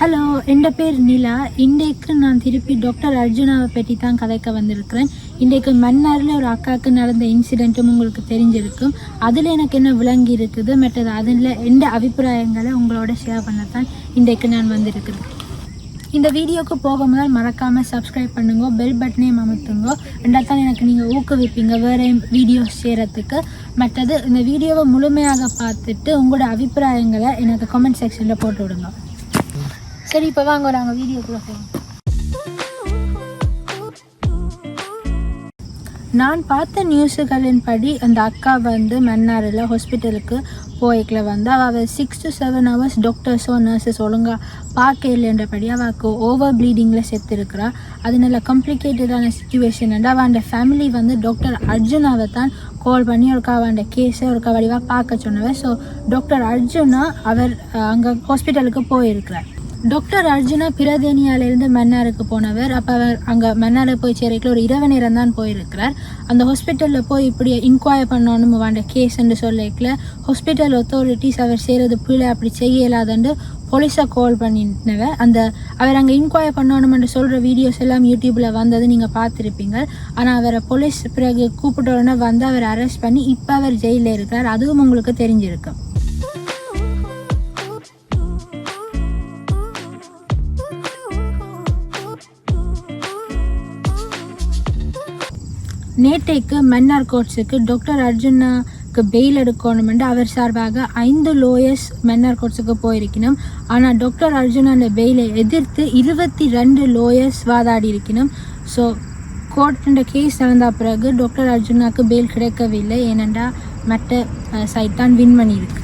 Hello என் பேர் நிலா. இன்றைக்கு நான் திருப்பி டாக்டர் அர்ஜுனாவை பற்றி தான் கதைக்க வந்திருக்கிறேன். இன்றைக்கு மன்னாரில் ஒரு அக்காவுக்கு நடந்த இன்சிடெண்ட்டும் உங்களுக்கு தெரிஞ்சிருக்கும். அதில் எனக்கு என்ன விளங்கி இருக்குது மற்றது அதில் எந்த அபிப்பிராயங்களை உங்களோட ஷேர் பண்ணத்தான் இன்றைக்கு நான் வந்திருக்கிறேன். இந்த வீடியோக்கு போக முதல் மறக்காமல் சப்ஸ்கிரைப் பண்ணுங்க பெல் பட்டனையும் அமுத்துங்க ரெண்டாவது எனக்கு நீங்கள் ஊக்குவிப்பீங்க வேறு வீடியோஸ் செய்கிறதுக்கு மற்றது இந்த வீடியோவை முழுமையாக பார்த்துட்டு உங்களோட அபிப்பிராயங்களை எனக்கு கமெண்ட் செக்ஷனில் போட்டு விடுங்க. சரி இப்போ வாங்க நாங்கள் வீடியோக்குள்ளே போவோம். நான் பார்த்த நியூஸுகளின் படி அந்த அக்கா வந்து மன்னாரில் ஹாஸ்பிட்டலுக்கு போய்க்கில் வந்து அவள் சிக்ஸ் டு செவன் ஹவர்ஸ் டாக்டர்ஸோ நர்ஸஸ் ஒழுங்காக பார்க்க இல்லைன்றபடி அவளுக்கு ஓவர் ப்ளீடிங்கில் செத்துருக்குறா. அது நல்ல காம்ப்ளிகேட்டடான சுச்சுவேஷன் அவள் அந்த ஃபேமிலி வந்து டாக்டர் அர்ஜுனாவை தான் கால் பண்ணி ஒருக்கா அவன் கேஸை ஒருக்கா வடிவாக பார்க்க சொன்னவன் ஸோ டாக்டர் அர்ஜுனா அவர் அங்கே ஹாஸ்பிட்டலுக்கு போயிருக்கிறார். டாக்டர் அர்ஜுனா பிரதேனியாலேருந்து மன்னாருக்கு போனவர். அப்போ அவர் அங்கே மன்னாரை போய் சேரைக்குள்ள ஒரு இரவு நேரம் தான் போயிருக்கிறார். அந்த ஹாஸ்பிட்டலில் போய் இப்படி இன்கொயர் பண்ணணும் வாண்ட கேஸ்ன்னு சொல்லிக்கல. ஹாஸ்பிட்டல் அத்தாரிட்டிஸ் அவர் செய்கிறது பிள்ளை அப்படி செய்ய இயலாதுன்னு போலீஸை கால் பண்ணினவ அந்த அவர் அங்கே இன்கொயர் பண்ணணும்னு சொல்கிற வீடியோஸ் எல்லாம் யூடியூப்பில் வந்தது நீங்கள் பார்த்துருப்பீங்க. ஆனால் அவரை போலீஸ் பிறகு கூப்பிட்ட உடனே வந்து அவர் அரெஸ்ட் பண்ணி இப்போ அவர் ஜெயிலில் இருக்கிறார். அதுவும் உங்களுக்கு தெரிஞ்சிருக்கும். நேற்றைக்கு மன்னார் கோட்ஸுக்கு டாக்டர் அர்ஜுனாக்கு பெயில் எடுக்கணுமென்று அவர் சார்பாக ஐந்து லோயர்ஸ் மன்னார் கோட்ஸுக்கு போயிருக்கணும். ஆனால் டாக்டர் அர்ஜுனான பெயிலை எதிர்த்து இருபத்தி ரெண்டு லோயர்ஸ் வாதாடி இருக்கணும். ஸோ கோர்ட் கேஸ் நடந்த பிறகு டாக்டர் அர்ஜுனாக்கு பெயில் கிடைக்கவில்லை. ஏனென்றால் மற்ற சைட் தான் வின் பண்ணியிருக்கு.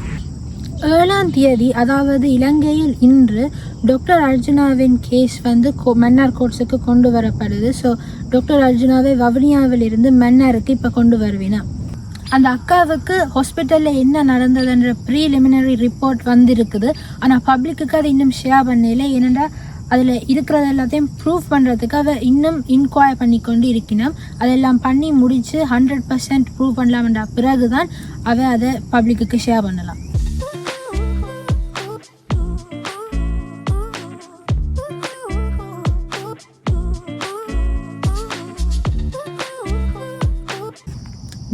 ஏழாம் தேதி அதாவது இலங்கையில் இன்று டாக்டர் அர்ஜுனாவின் கேஸ் வந்து கோ மன்னார் கோர்ட்ஸுக்கு கொண்டு வரப்படுது. ஸோ டாக்டர் அர்ஜுனாவை வவுனியாவில் இருந்து மன்னாருக்கு இப்போ கொண்டு வருவினா. அந்த அக்காவுக்கு ஹாஸ்பிட்டலில் என்ன நடந்ததுன்ற ப்ரீலிமினரி ரிப்போர்ட் வந்திருக்குது. ஆனால் பப்ளிக்குக்கு அதை இன்னும் ஷேர் பண்ணல. ஏனென்றால் அதில் இருக்கிறது எல்லாத்தையும் ப்ரூவ் பண்ணுறதுக்கு அவள் இன்னும் இன்கொயர் பண்ணி கொண்டு இருக்கணும் அதெல்லாம் பண்ணி முடித்து ஹண்ட்ரட் பர்சன்ட் ப்ரூவ் பண்ணலாம்ன்ற பிறகு தான் அவள் அதை பப்ளிக்குக்கு ஷேர் பண்ணலாம்.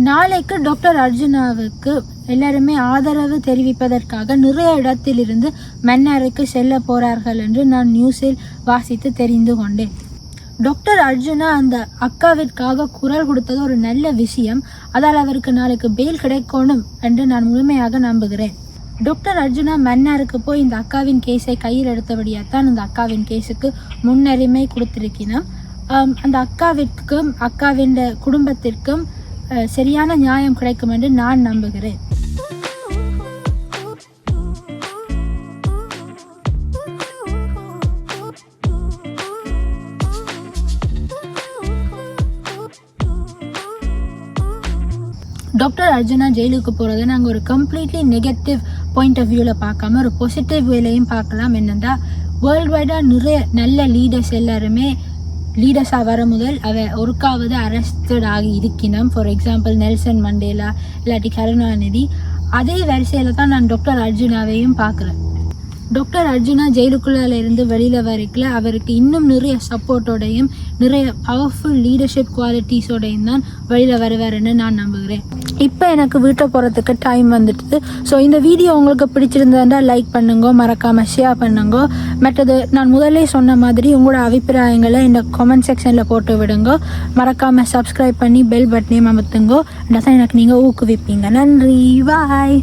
நாளைக்கு டாக்டர் அர்ஜுனாவுக்கு எல்லாருமே ஆதரவு தெரிவிப்பதற்காக நிறைய இடத்திலிருந்து மன்னாருக்கு செல்ல போறார்கள் என்று நான் நியூஸில் வாசித்து தெரிந்து கொண்டேன். டாக்டர் அர்ஜுனா அந்த அக்காவிற்காக குரல் கொடுத்தது ஒரு நல்ல விஷயம். அதால் அவருக்கு நாளைக்கு பெயில் கிடைக்கணும் என்று நான் முழுமையாக நம்புகிறேன். டாக்டர் அர்ஜுனா மன்னாருக்கு போய் இந்த அக்காவின் கேஸை கையில் எடுத்தபடியாக தான் அந்த அக்காவின் கேஸுக்கு முன்னுரிமை கொடுத்திருக்கிறோம் அந்த அக்காவிற்கும் அக்காவின் குடும்பத்திற்கும் சரியான நியாயம் கிடைக்கும் என்று நான் நம்புகிறேன். டாக்டர் அர்ஜுனா ஜெயிலுக்கு போகிறத நாங்கள் ஒரு கம்ப்ளீட்லி நெகட்டிவ் பாயிண்ட் ஆஃப் வியூவில் பார்க்காம ஒரு பாசிட்டிவ் வேலையும் பார்க்கலாம். என்னென்னா வேர்ல்டு வைடாக நிறைய நல்ல லீடர்ஸ் எல்லாருமே லீடர்ஸாக வர முதல் அவ ஒருக்காவது அரெஸ்டட் ஆகி இருக்கினம் ஃபார் எக்ஸாம்பிள் நெல்சன் மண்டேலா இல்லாட்டி கருணாநிதி. அதே வரிசையில் தான் நான் டாக்டர் அர்ஜுனாவையும் பார்க்குறேன். டாக்டர் அர்ஜுனா ஜெயிலுக்குள்ளால இருந்து வெளியில் வரைக்கல அவருக்கு இன்னும் நிறைய சப்போர்ட்டோடையும் நிறைய பவர்ஃபுல் லீடர்ஷிப் குவாலிட்டிஸோடையும் தான் வெளியில் வருவாருன்னு நான் நம்புகிறேன். இப்போ எனக்கு வீட்டை போகிறதுக்கு டைம் வந்துடுது. ஸோ இந்த வீடியோ உங்களுக்கு பிடிச்சிருந்தா லைக் பண்ணுங்க மறக்காமல் ஷேர் பண்ணுங்க. மற்றது நான் முதல்ல சொன்ன மாதிரி உங்களோட அபிப்பிராயங்களை இந்த கமெண்ட் செக்ஷனில் போட்டு விடுங்க. மறக்காமல் சப்ஸ்கிரைப் பண்ணி பெல் பட்டனையும் அமர்த்துங்க. தான் எனக்கு நீங்கள் ஊக்குவிப்பீங்க. நன்றி. பாய்